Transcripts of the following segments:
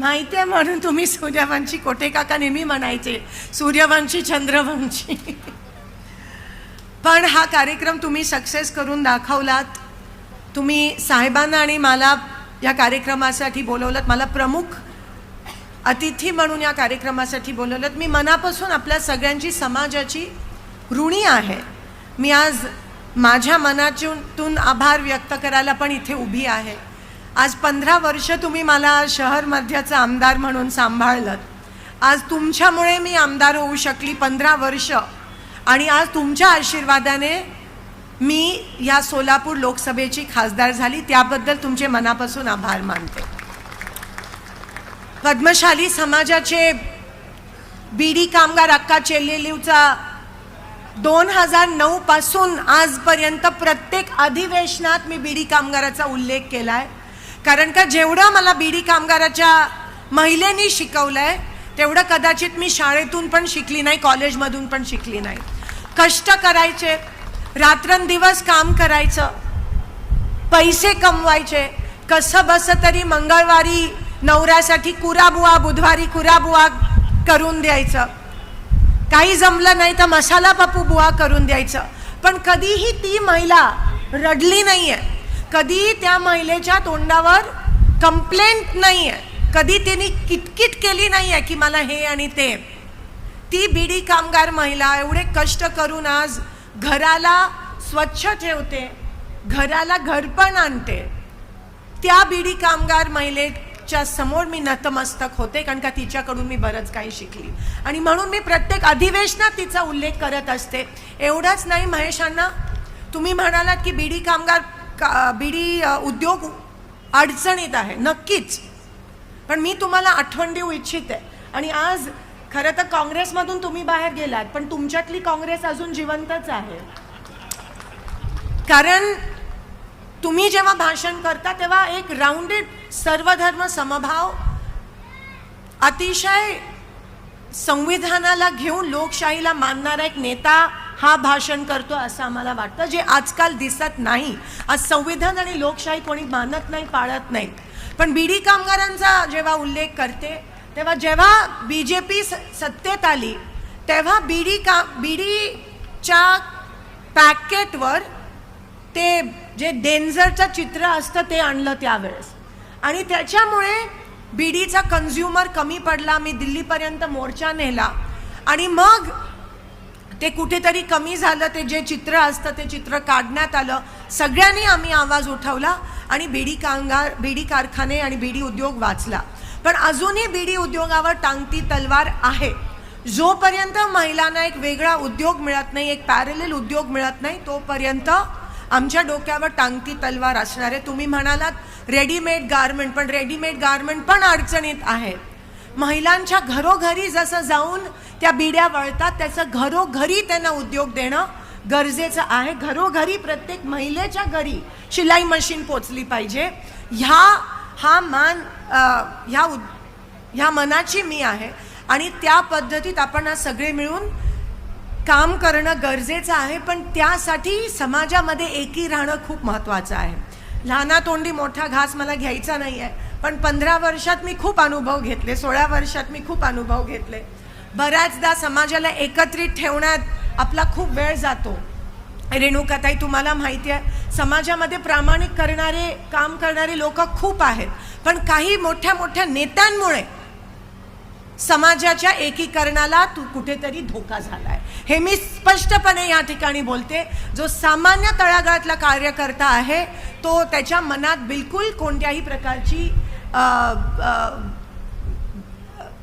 माहिती आहे म्हणून तुम्ही सूर्यवंशी कोटे काका नेहमी म्हणायचे? सूर्यवंशी चंद्रवंशी. पण हा कार्यक्रम तुम्ही सक्सेस करून दाखवलात. तुम्ही साहेबांना आणि मला या कार्यक्रमासाठी बोलवलं मला प्रमुख अतिथी म्हणून या कार्यक्रमासाठी बोलवलं मी मनापासून आपल्या सगळ्यांची समाजाची ऋणी आहे. मी आज माझ्या मनातून आभार व्यक्त करायला पण इथे उभी आहे. आज पंधरा वर्ष तुम्ही मला शहरमध्याचं आमदार म्हणून सांभाळलं आज तुमच्यामुळे मी आमदार होऊ शकली पंधरा वर्ष. आणि आज तुमच्या आशीर्वादाने मी या सोलापूर लोकसभेची खासदार झाली त्याबद्दल तुमचे मनापासून आभार मानते. पद्मशाली समाजाचे बीडी कामगार अक्का चेल्लेलीवचा दोन हजार नऊपासून आजपर्यंत प्रत्येक अधिवेशनात मी बीडी कामगाराचा उल्लेख केला आहे कारण का जेवढं मला बीडी कामगाराच्या महिलेनी शिकवलंय तेवढं कदाचित मी शाळेतून पण शिकली नाही कॉलेजमधून पण शिकली नाही. कष्ट करायचे रात्रंदिवस काम करायचं पैसे कमवायचे कसं बस तरी मंगळवारी नवऱ्यासाठी कुराबुवा बुधवारी कुराबुवा करून द्यायचं. काही जमलं नाही तर मसाला पप्पू बुवा करून द्यायचं. पण कधीही ती महिला रडली नाही आहे कधी त्या महिलेच्या तोंडावर कंप्लेंट नाही आहे कधी त्यांनी किटकिट केली नाही आहे की मला हे आणि ते. ती बीडी कामगार महिला एवढे कष्ट करून आज घराला स्वच्छ ठेवते घराला घरपण आणते. त्या बीडी कामगार महिलेच्या समोर मी नतमस्तक होते कारण का तिच्याकडून मी बरंच काही शिकली. आणि म्हणून मी प्रत्येक अधिवेशनात तिचा उल्लेख करत असते. एवढंच नाही महेशांना तुम्ही म्हणालात की बीडी कामगार का बिडी उद्योग अडचणीत आहे नक्कीच. पण मी तुम्हाला आठवण देऊ इच्छिते आणि आज खरं तर काँग्रेसमधून तुम्ही बाहेर गेलात पण तुमच्यातली काँग्रेस अजून जिवंतच आहे. कारण तुम्ही जेव्हा भाषण करता तेव्हा एक राऊंडेड सर्वधर्म समभाव अतिशय संविधानाला घेऊन लोकशाहीला मानणारा एक नेता हा भाषण करतो असं आम्हाला वाटतं जे आजकाल दिसत नाही. आज संविधान आणि लोकशाही कोणी मानत नाही पाळत नाही. पण बीडी कामगारांचा जेव्हा उल्लेख करते तेव्हा जेव्हा बी जे पी सत्तेत आली तेव्हा बीडी का बीडीच्या पॅकेटवर ते जे डेंझरचं चित्र असतं ते आणलं त्यावेळेस. आणि त्याच्यामुळे बीडीचा कन्झ्युमर कमी पडला मी दिल्लीपर्यंत मोर्चा नेला. आणि मग ते कुठेतरी कमी झालं ते जे चित्र असतं ते चित्र काढण्यात आलं. सगळ्यांनी आम्ही आवाज उठवला आणि बीडी कामगार बीडी कारखाने आणि बीडी उद्योग वाचला. पण अजूनही बीडी उद्योगावर टांगती तलवार आहे. जोपर्यंत महिलांना एक वेगळा उद्योग मिळत नाही एक पॅरेल उद्योग मिळत नाही तोपर्यंत आमच्या डोक्यावर टांगती तलवार असणार. आहे तुम्ही म्हणालात रेडीमेड गारमेंट पण रेडीमेड गारमेंट पण अडचणीत आहेत महिलांच्या घरोघरी जसं जाऊन त्या बिड्या वळतात त्याचं घरोघरी त्यांना उद्योग देणं गरजेचं आहे. घरोघरी प्रत्येक महिलेच्या घरी शिलाई मशीन पोचली पाहिजे. ह्या हा मान ह्या उद ह्या मनाची मी आहे. आणि त्या पद्धतीत आपण आज सगळे मिळून काम करणं गरजेचं आहे पण त्यासाठी समाजामध्ये एकी राहणं खूप महत्त्वाचं आहे. लहाना तोंडी मोठा घास मला घ्यायचा नाही आहे पण पंधरा वर्षात मी खूप अनुभव घेतले सोळा वर्षात मी खूप अनुभव घेतले. बऱ्याचदा समाजाला एकत्रित ठेवण्यात आपला खूप वेळ जातो. रेणुकाताई तुम्हाला माहिती आहे समाजामध्ये प्रामाणिक करणारे काम करणारे लोक खूप आहेत पण काही मोठ्या मोठ्या नेत्यांमुळे समाजाच्या एकीकरणाला तू कुठेतरी धोका झाला आहे हे मी स्पष्टपणे या ठिकाणी बोलते. जो सामान्य तळागाळातला कार्यकर्ता आहे तो त्याच्या मनात बिलकुल कोणत्याही प्रकारची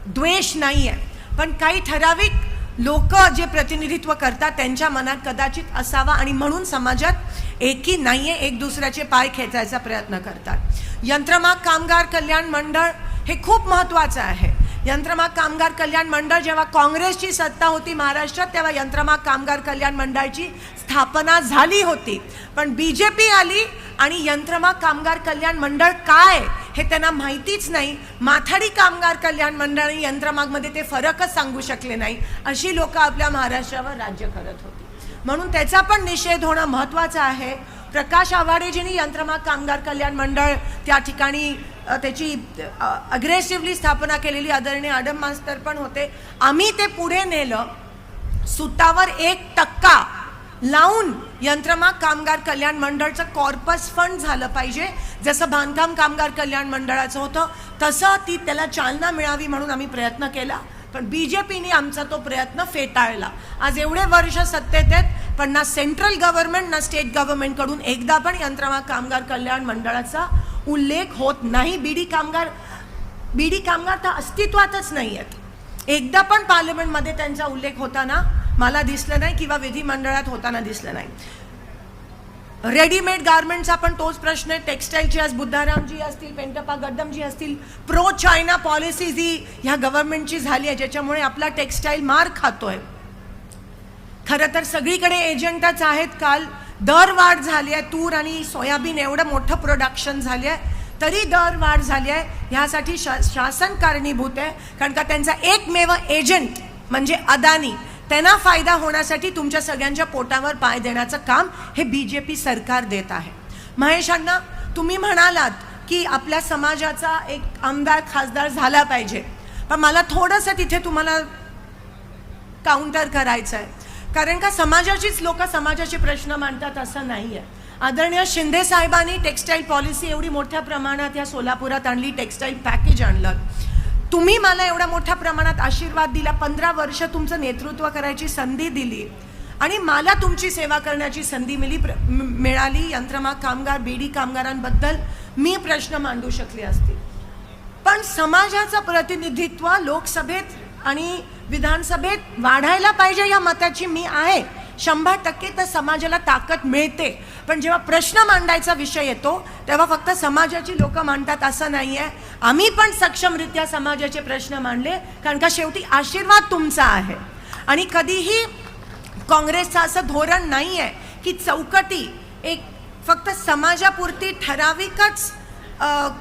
द्वेष नाही आहे पण काही ठराविक लोक जे प्रतिनिधित्व करतात त्यांच्या मनात कदाचित असावा आणि म्हणून समाजात एकी नाही आहे एक दुसऱ्याचे पाय खेचायचा प्रयत्न करतात. यंत्रमाग कामगार कल्याण मंडळ हे खूप महत्त्वाचं आहे. यंत्रमाग कामगार कल्याण मंडळ जेव्हा काँग्रेसची सत्ता होती महाराष्ट्रात तेव्हा यंत्रमाग कामगार कल्याण मंडळाची स्थापना झाली होती. पण बी जे पी आली आणि यंत्रमाग कामगार कल्याण मंडळ काय हे त्यांना माहितीच नाही. माथाडी कामगार कल्याण मंडळ आणि यंत्रमागमध्ये ते फरकच सांगू शकले नाही. अशी लोक आपल्या महाराष्ट्रावर राज्य करत होती. म्हणून त्याचा पण निषेध होणं महत्त्वाचं आहे. प्रकाश आवाडेजींनी यंत्रमाग कामगार कल्याण मंडळ त्या ठिकाणी त्याची अग्रेसिव्हली स्थापना केलेली आदरणीय आडम मास्तर पण होते. आम्ही ते पुढे नेलं. सुतावर एक टक्का लावून यंत्रमाग कामगार कल्याण मंडळचं कॉर्पस फंड झालं पाहिजे. जसं बांधकाम कामगार कल्याण मंडळाचं होतं तसं ती त्याला चालना मिळावी म्हणून आम्ही प्रयत्न केला. पण बी जे पीने आमचा तो प्रयत्न फेटाळला. आज एवढे वर्ष सत्तेत आहेत पण ना सेंट्रल गव्हर्नमेंट ना स्टेट गव्हर्नमेंटकडून एकदा पण यंत्रमाग कामगार कल्याण मंडळाचा उल्लेख होत नाही. बीडी कामगार बीडी कामगार तर अस्तित्वातच नाही आहेत एकदा पण पार्लमेंटमध्ये त्यांचा उल्लेख होताना मला दिसलं नाही किंवा विधिमंडळात होताना दिसलं नाही. रेडीमेड गारमेंटचा पण तोच प्रश्न आहे. टेक्स्टाईलची आज बुद्धारामजी असतील पेंटपा गड्डमजी असतील प्रो चायना पॉलिसी जी ह्या गव्हर्नमेंटची झाली आहे ज्याच्यामुळे आपला टेक्स्टाईल मार खातोय. खरं तर सगळीकडे एजंटच आहेत काल. दर वाढ झाली आहे तूर आणि सोयाबीन एवढं मोठं प्रोडक्शन झाली आहे तरी दर वाढ झाली आहे. ह्यासाठी शा शासन कारणीभूत आहे कारण का त्यांचा एकमेव एजंट म्हणजे अदानी त्यांना फायदा होण्यासाठी तुमच्या सगळ्यांच्या पोटावर पाय देण्याचं काम हे बी जे पी सरकार देत आहे. महेश अण्णा तुम्ही म्हणालात की आपल्या समाजाचा एक आमदार खासदार झाला पाहिजे. पण मला थोडंसं तिथे तुम्हाला काउंटर करायचं आहे कारण का समाजाचीच लोक समाजाचे प्रश्न मांडतात असं नाही आहे आदरणीय शिंदे साहेबांनी टेक्स्टाईल पॉलिसी एवढी मोठ्या प्रमाणात या सोलापुरात आणली टेक्स्टाईल पॅकेज आणलं. तुम्ही मला एवढ्या मोठ्या प्रमाणात आशीर्वाद दिला पंधरा वर्ष तुमचं नेतृत्व करायची संधी दिली आणि मला तुमची सेवा करण्याची संधी मिली प्र- मिळाली यंत्रमाग कामगार बेडी कामगारांबद्दल मी प्रश्न मांडू शकले असते. पण समाजाचं प्रतिनिधित्व लोकसभेत आणि विधानसभेत वाढायला पाहिजे या मताची मी आहे. शंभर टक्के तर समाजाला ताकद मिळते. पण जेव्हा प्रश्न मांडायचा विषय येतो तेव्हा फक्त समाजाची लोकं मांडतात असं नाही आहे आम्ही पण सक्षमरित्या समाजाचे प्रश्न मांडले कारण का शेवटी आशीर्वाद तुमचा आहे. आणि कधीही काँग्रेसचं असं धोरण नाही आहे की चौकटी एक फक्त समाजापुरती ठराविकच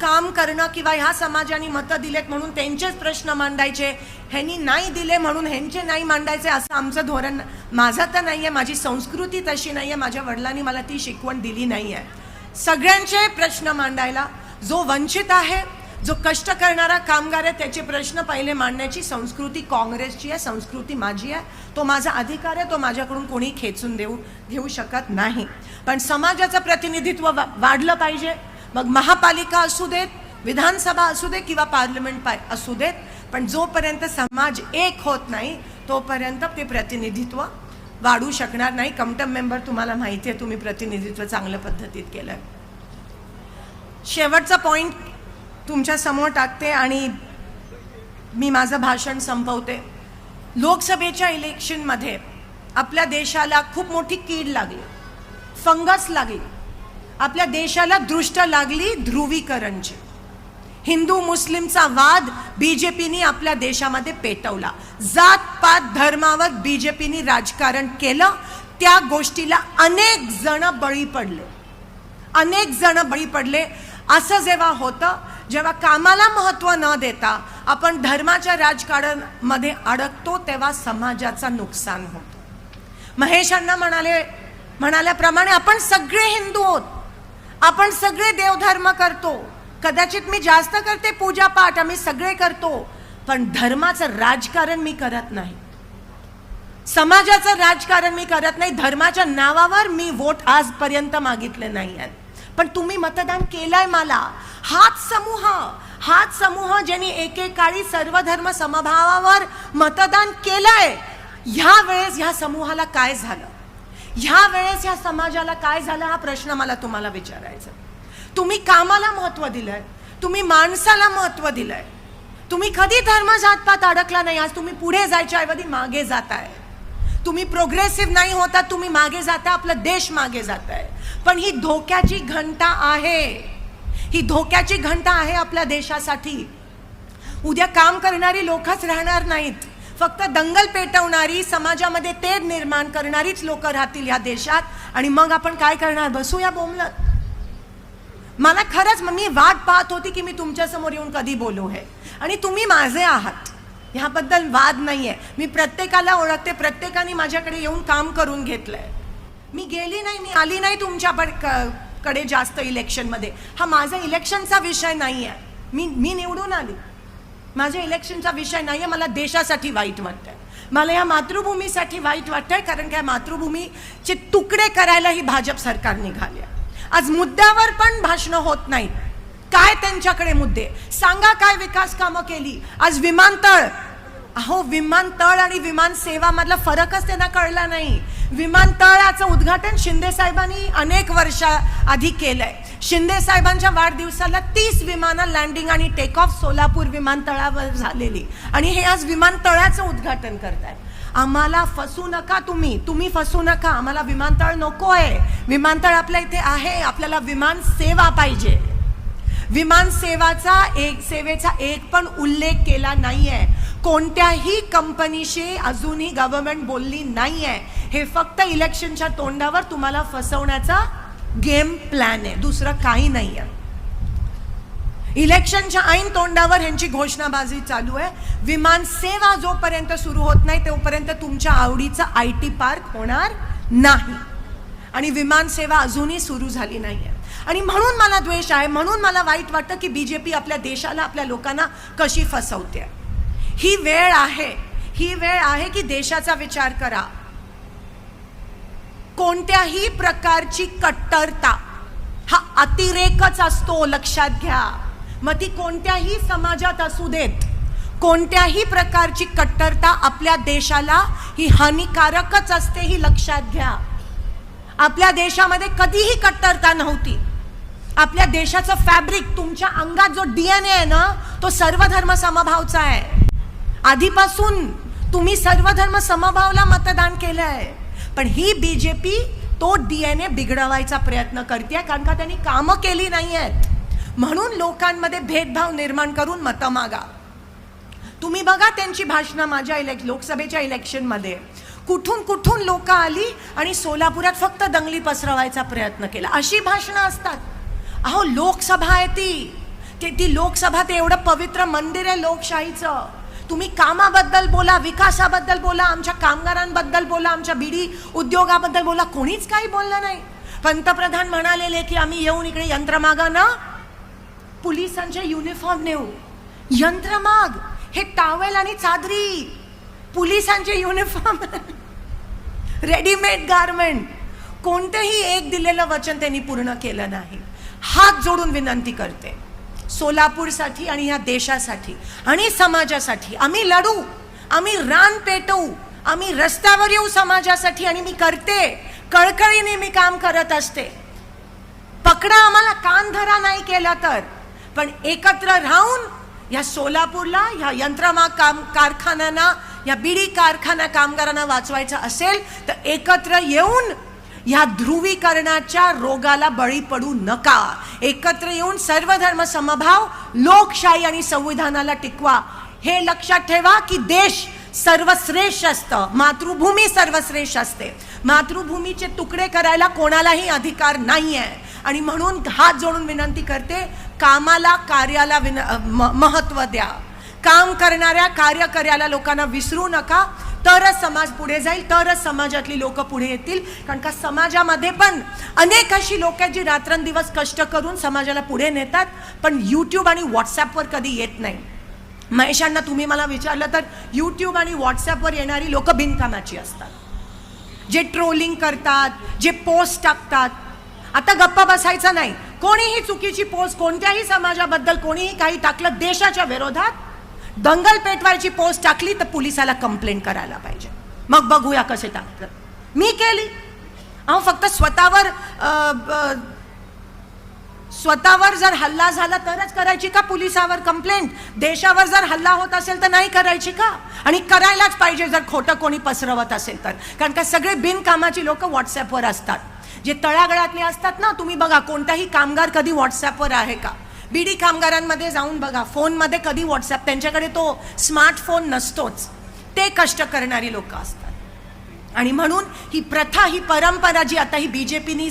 काम करणं किंवा ह्या समाजाने मतं दिलेत म्हणून त्यांचेच प्रश्न मांडायचे. ह्यांनी नाही दिले म्हणून ह्यांचे नाही मांडायचे असं आमचं धोरण माझं तर नाही आहे माझी संस्कृती तशी नाही आहे माझ्या वडिलांनी मला ती शिकवण दिली नाही आहे सगळ्यांचे प्रश्न मांडायला जो वंचित आहे जो कष्ट करणारा कामगार आहे त्याचे प्रश्न पहिले मांडण्याची संस्कृती काँग्रेसची आहे संस्कृती माझी आहे. तो माझा अधिकार आहे तो माझ्याकडून कोणी खेचून देऊ घेऊ शकत नाही. पण समाजाचं प्रतिनिधित्व वा- वाढलं पाहिजे. मग महापालिका असू देत विधानसभा असू दे किंवा पार्लमेंट पाय असू देत पण जोपर्यंत समाज एक होत नाही तोपर्यंत ते प्रतिनिधित्व वाढू शकणार नाही. कमटम मेंबर तुम्हाला माहिती आहे तुम्ही प्रतिनिधित्व चांगल्या पद्धतीत केलं शेवटचा पॉईंट तुमच्यासमोर टाकते आणि मी माझं भाषण संपवते. लोकसभेच्या इलेक्शनमध्ये आपल्या देशाला खूप मोठी कीड लागली फंगस लागली. आपल्या देशाला दृष्ट लागली ध्रुवीकरणची. हिंदू मुस्लिमचा वाद बीजेपीनी आपल्या देशामध्ये पेटवला. जात पात धर्मावर बीजेपीनी राजकारण केलं त्या गोष्टीला अनेक जण बळी पडले. अनेक जण बळी पडले. असं जेव्हा होतं जेव्हा कामाला महत्त्व न देता आपण धर्माच्या राजकारणामध्ये अडकतो तेव्हा समाजाचं नुकसान होतं. महेशांना म्हणाले म्हणाल्याप्रमाणे आपण सगळे हिंदू आहोत. आपण सगळे देवधर्म करतो. कदाचित मी जास्त करते पूजा पाठ आम्ही सगळे करतो. पण धर्माचं राजकारण मी करत नाही. समाजाचं राजकारण मी करत नाही. धर्माच्या नावावर मी वोट आजपर्यंत मागितले नाही आहेत. पण तुम्ही मतदान केलंय मला. हाच समूह हाच समूह ज्यांनी एकेकाळी सर्व धर्म समभावावर मतदान केलंय ह्या वेळेस ह्या समूहाला काय झालं? ह्या वेळेस ह्या समाजाला काय झालं हा प्रश्न मला तुम्हाला विचारायचा तुम्ही कामाला महत्त्व दिलंय तुम्ही माणसाला महत्त्व दिलंय. तुम्ही कधी धर्म जातपात अडकला नाही आज तुम्ही पुढे जायच्या ऐवजी मागे जाताय. तुम्ही प्रोग्रेसिव्ह नाही होता तुम्ही मागे जाता आपला देश मागे जात आहे पण ही धोक्याची घंटा आहे. ही धोक्याची घंटा आहे आपल्या देशासाठी. उद्या काम करणारी लोकच राहणार नाहीत. फक्त दंगल पेटवणारी समाजामध्ये तेढ निर्माण करणारीच लोक राहतील ह्या देशात. आणि मग आपण काय करणार? बसूया बोमलत मला खरंच मग मी वाट पाहत होती की मी तुमच्यासमोर येऊन कधी बोलू हे. आणि तुम्ही माझे आहात. ह्याबद्दल वाद नाही आहे मी प्रत्येकाला ओळखते प्रत्येकाने माझ्याकडे येऊन काम करून घेतलंय. मी गेली नाही मी आली नाही तुमच्या कडे जास्त इलेक्शनमध्ये. हा माझा इलेक्शनचा विषय नाही आहे मी मी निवडून आली. माझ्या इलेक्शनचा विषय नाही आहे मला देशासाठी वाईट वाटतंय. मला या मातृभूमीसाठी वाईट वाटतंय कारण काय मातृभूमीचे तुकडे करायला ही भाजप सरकार निघाली आहे. आज मुद्द्यावर पण भाषणं होत नाहीत काय त्यांच्याकडे मुद्दे? सांगा काय विकास कामं केली? आज विमानतळ. अहो विमानतळ आणि विमान सेवा मधला फरकच त्यांना कळला नाही. विमानतळाचं उद्घाटन शिंदे साहेबांनी अनेक वर्षा आधी केलंय. शिंदे साहेबांच्या वाढदिवसाला तीस विमानं लँडिंग आणि टेक ऑफ सोलापूर विमानतळावर झालेली. आणि हे आज विमानतळाचं उद्घाटन करतायत. आम्हाला फसू नका तुम्ही. तुम्ही फसू नका. आम्हाला विमानतळ नको आहे विमानतळ आपल्या इथे आहे. आपल्याला विमान सेवा पाहिजे. विमान सेवाचा एक सेवेचा एक पण उल्लेख केला नाही आहे कोणत्याही कंपनीशी अजूनही गव्हर्नमेंट बोलली नाही आहे हे फक्त इलेक्शनच्या तोंडावर तुम्हाला फसवण्याचा गेम प्लॅन आहे दुसरं काही नाही आहे इलेक्शनच्या ऐन तोंडावर ह्यांची घोषणाबाजी चालू आहे. विमान सेवा जोपर्यंत सुरू होत नाही तोपर्यंत तुमच्या आवडीचं आय टी पार्क होणार नाही. आणि विमान सेवा अजूनही सुरू झाली नाही आहे आणि म्हणून मला द्वेष आहे म्हणून मला वाईट वाटतं की बी जे पी आपल्या देशाला आपल्या लोकांना कशी फसवते ही वेळ आहे ही वेळ आहे की देशाचा विचार करा. कोणत्याही प्रकारची कट्टरता हा अतिरेकच असतो लक्षात घ्या. मग ती कोणत्याही समाजात असू देत कोणत्याही प्रकारची कट्टरता आपल्या देशाला ही हानिकारकच असते ही लक्षात घ्या. आपल्या देशामध्ये कधीही कट्टरता नव्हती. आपल्या देशाचं फॅब्रिक तुमच्या अंगात जो डी एन ए आहे ना तो सर्वधर्म समभावचा आहे. आधीपासून तुम्ही सर्वधर्म समभावला मतदान केलं आहे पण ही बी जे पी तो डी एन ए बिघडवायचा प्रयत्न करते कारण का त्यांनी कामं केली नाही आहेत म्हणून लोकांमध्ये भेदभाव निर्माण करून मतं मागा. तुम्ही बघा त्यांची भाषणं माझ्या इलेक् लोकसभेच्या इलेक्शनमध्ये. कुठून कुठून लोक आली आणि सोलापुरात फक्त दंगली पसरवायचा प्रयत्न केला. अशी भाषणं असतात. अहो लोकसभा आहे ती. ते ती लोकसभा ते एवढं पवित्र मंदिर आहे लोकशाहीचं. तुम्ही कामाबद्दल बोला विकासाबद्दल बोला आमच्या कामगारांबद्दल बोला आमच्या बीडी उद्योगाबद्दल बोला कोणीच काही बोललं नाही. पंतप्रधान म्हणालेले की आम्ही येऊन इकडे यंत्रमागा ना पोलिसांचे युनिफॉर्म नेऊ. यंत्रमाग हे टावेल आणि चादरी पोलिसांचे युनिफॉर्म रेडीमेड गारमेंट कोणतेही एक दिलेलं वचन त्यांनी पूर्ण केलं नाही. हात जोडून विनंती करते. सोलापूरसाठी आणि ह्या देशासाठी आणि समाजासाठी. आम्ही लढू आम्ही रान पेटवू आम्ही रस्त्यावर येऊ समाजासाठी आणि मी करते. कळकळीने मी काम करत असते. पकडा आम्हाला कान धरा नाही केला तर. पण एकत्र राहून या सोलापूरला ह्या यंत्रमाग काम कारखान्यांना या बीडी कारखाना कामगारांना वाचवायचं असेल तर एकत्र येऊन ह्या ध्रुवीकरणाच्या रोगाला बळी पडू नका. एकत्र येऊन सर्वधर्म समभाव लोकशाही आणि संविधानाला टिकवा. हे लक्षात ठेवा की देश सर्वश्रेष्ठ असतं. मातृभूमी सर्वश्रेष्ठ असते. मातृभूमीचे तुकडे करायला कोणालाही अधिकार नाही आहे आणि म्हणून हात जोडून विनंती करते कामाला कार्याला विन म- महत्त्व द्या. काम करणाऱ्या कार्यकर्याला लोकांना विसरू नका. तरच समाज पुढे जाईल तरच समाजातली लोक पुढे येतील. कारण का समाजामध्ये पण अनेक अशी लोक आहेत जी रात्रंदिवस कष्ट करून समाजाला पुढे नेतात पण यूट्यूब आणि व्हॉट्सॲपवर कधी येत नाही. महेशांना तुम्ही मला विचारलं तर यूट्यूब आणि व्हॉट्सॲपवर येणारी लोक बिनकामाची असतात. जे ट्रोलिंग करतात जे पोस्ट टाकतात. आता गप्पा बसायचा नाही. कोणीही चुकीची पोस्ट कोणत्याही समाजाबद्दल कोणीही काही टाकलं देशाच्या विरोधात दंगल पेटवायची पोस्ट टाकली तर पोलिसाला कंप्लेंट करायला पाहिजे. मग बघूया कसे टाकतात. मी केली. अहो फक्त स्वतःवर स्वतःवर जर हल्ला झाला तरच करायची का पोलिसावर कंप्लेंट देशावर जर हल्ला होत असेल तर नाही करायची का? आणि करायलाच पाहिजे जर खोटं कोणी पसरवत असेल तर. कारण का सगळे बिनकामाची लोक व्हॉट्सॲपवर असतात. जे तळागळातले असतात ना तुम्ही बघा कोणताही कामगार कधी व्हॉट्सॲपवर आहे का? बीडी कामगारांमध्ये जाऊन बघा फोनमध्ये कधी व्हॉट्सॲप त्यांच्याकडे तो स्मार्टफोन नसतोच. ते कष्ट करणारी लोक असतात. आणि म्हणून ही प्रथा ही परंपरा जी आता ही बी जे पीनी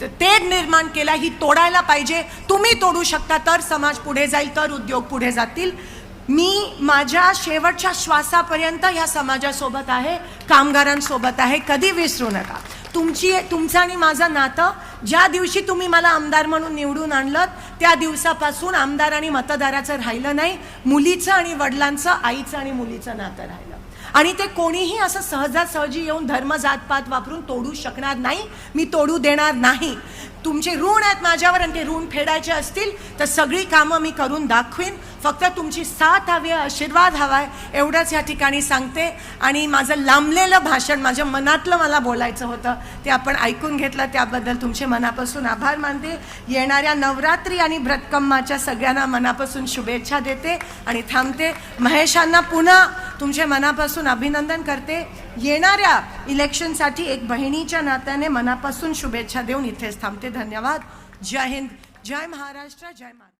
ते निर्माण केला ही तोडायला पाहिजे. तुम्ही तोडू शकता तर समाज पुढे जाईल तर उद्योग पुढे जातील. मी माझ्या शेवटच्या श्वासापर्यंत ह्या समाजासोबत आहे कामगारांसोबत आहे कधी विसरू नका. तुमची तुमचं आणि माझं नातं ज्या दिवशी तुम्ही मला आमदार म्हणून निवडून आणलं त्या दिवसापासून आमदार आणि मतदाराचं राहिलं नाही मुलीचं आणि वडिलांचं आईचं आणि मुलीचं नातं राहिलं. आणि ते कोणीही असं सहजासहजी येऊन धर्म जातपात वापरून तोडू शकणार नाही मी तोडू देणार नाही. तुमचे ऋण आहेत माझ्यावर आणि ते ऋण फेडायचे असतील तर सगळी कामं मी करून दाखवीन. फक्त तुमची साथ हवी आहे आशीर्वाद हवा आहे एवढंच या ठिकाणी सांगते. आणि माझं लांबलेलं भाषण माझ्या मनातलं मला बोलायचं होतं ते आपण ऐकून घेतलं. त्याबद्दल तुमचे मनापासून आभार मानते. येणाऱ्या नवरात्री आणि व्रतकम्माच्या सगळ्यांना मनापासून शुभेच्छा देते आणि थांबते. महेशांना पुन्हा तुमचे मनापासून अभिनंदन करते. येणाऱ्या इलेक्शनसाठी एक बहिणीच्या नात्याने मनापासून शुभेच्छा देऊन इथेच थांबते. धन्यवाद. जय हिंद. जय महाराष्ट्र. जय महाराष्ट्र